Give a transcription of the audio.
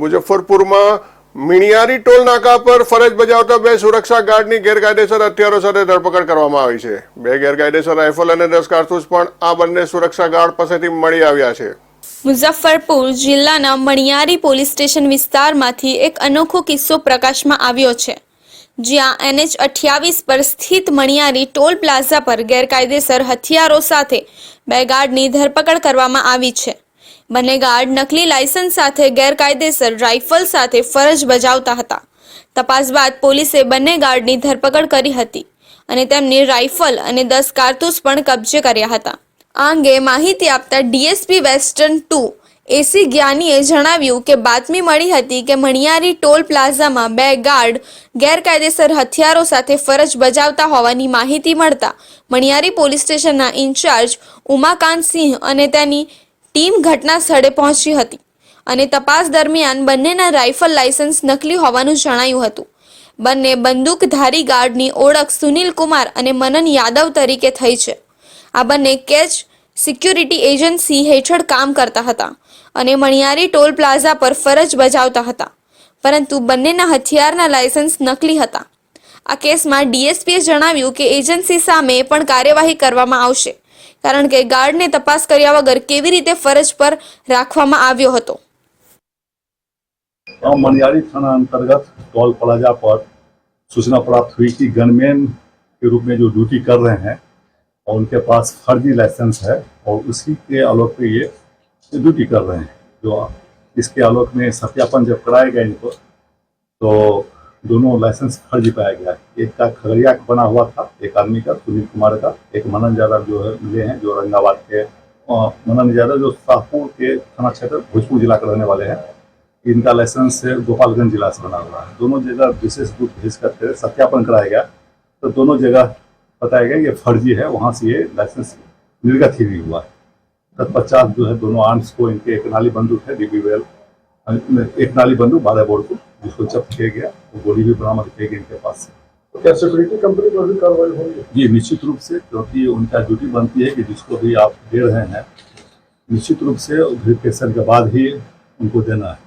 મુઝફ્ફરપુરમાં મિણિયારી toll નાકા પર ફરજ બજાવતા બે સુરક્ષા ગાર્ડની ગેરકાયદેસર હથિયારો સાથે ધરપકડ કરવામાં આવી છે. બે ગેરકાયદેસર રાઇફલ અને દસ કારતૂસ પણ આ બંને સુરક્ષા ગાર્ડ પાસેથી મળી આવ્યા છે. મુઝફ્ફરપુર જિલ્લાના મણિયારી પોલીસ સ્ટેશન વિસ્તારમાંથી એક અનોખો કિસ્સો પ્રકાશમાં આવ્યો છે. જ્યાં એનએચ અઠ્યાવીસ પર સ્થિત મણિયારી ટોલ પ્લાઝા પર ગેરકાયદેસર હથિયારો સાથે બે ગાર્ડની ધરપકડ કરવામાં આવી છે. બંને ગાર્ડ નકલી લાયસન્સ સાથે ગેરકાયદેસર રાઇફલ સાથે ફરજ બજાવતા હતા. તપાસ બાદ પોલીસે બંને ગાર્ડની ધરપકડ કરી હતી અને તેમની રાઇફલ અને દસ કારતૂસ પણ કબજે કર્યા હતા. આ અંગે માહિતી આપતા ડીએસપી વેસ્ટર્ન ટુ એસી જ્ઞાનીએ જણાવ્યું કે બાતમી મળી હતી કે મણિયારી ટોલ પ્લાઝામાં બે ગાર્ડ ગેરકાયદેસર હથિયારો સાથે ફરજ બજાવતા હોવાની માહિતી મળતા મણિયારી પોલીસ સ્ટેશનના ઇન્ચાર્જ ઉમાકાંત સિંહ અને તેની ટીમ ઘટના સ્થળે પહોંચી હતી અને તપાસ દરમિયાન બંનેના રાઇફલ લાયસન્સ નકલી હોવાનું જણાયું હતું. બંને બંદૂકધારી ગાર્ડની ઓળખ સુનિલ કુમાર અને મનન યાદવ તરીકે થઈ છે. આ બંને કેચ સિક્યુરિટી એજન્સી હેઠળ કામ કરતા હતા અને મણિયારી ટોલ પ્લાઝા પર ફરજ બજાવતા હતા. પરંતુ બંનેના હથિયારના લાયસન્સ નકલી હતા. આ કેસમાં ડીએસપીએ જણાવ્યું કે એજન્સી સામે પણ કાર્યવાહી કરવામાં આવશે કારણ કે ગાર્ડને તપાસ કર્યા વગર કેવી રીતે ફરજ પર રાખવામાં આવ્યો હતો गांव मनियारी थाना अंतर्गत टोल प्लाजा पर सूचना प्राप्त हुई कि गनमैन के रूप में जो ड्यूटी कर रहे हैं और उनके पास फर्जी लाइसेंस है और उसी के आलोक पे ये ड्यूटी कर रहे हैं जो इसके आलोक में सत्यापन जब कराया गया इनको तो दोनों लाइसेंस फर्जी पाया गया है। एक का खगड़िया बना हुआ था, एक आदमी का, सुनील कुमार का। एक मनन यादव जो है, मिले हैं, जो औरंगाबाद के मनन यादव जो शाहपुर के थाना क्षेत्र, भोजपुर जिला के रहने वाले हैं। इनका लाइसेंस गोपालगंज जिला से बना हुआ है। दोनों जगह विशेष दूत भेज करके सत्यापन कराया गया। तो दोनों जगह बताया गया, ये फर्जी है, वहाँ से ये लाइसेंस निर्गत ही नहीं हुआ। है तत्पश्चात जो है, दोनों आर्म्स को इनके एक नाली बंदूक है डीबी वेल एक नाली बंदूक बारह बोर्ड को जिसको जब्त किया गया वो गोली भी बरामद की गई इनके पास से। तो क्या सिक्योरिटी कंपनी पर भी कार्रवाई होगी? जी निश्चित रूप से क्योंकि उनका ड्यूटी बनती है कि जिसको भी आप दे रहे हैं निश्चित रूप से वेरिफिकेशन के बाद ही उनको देना है।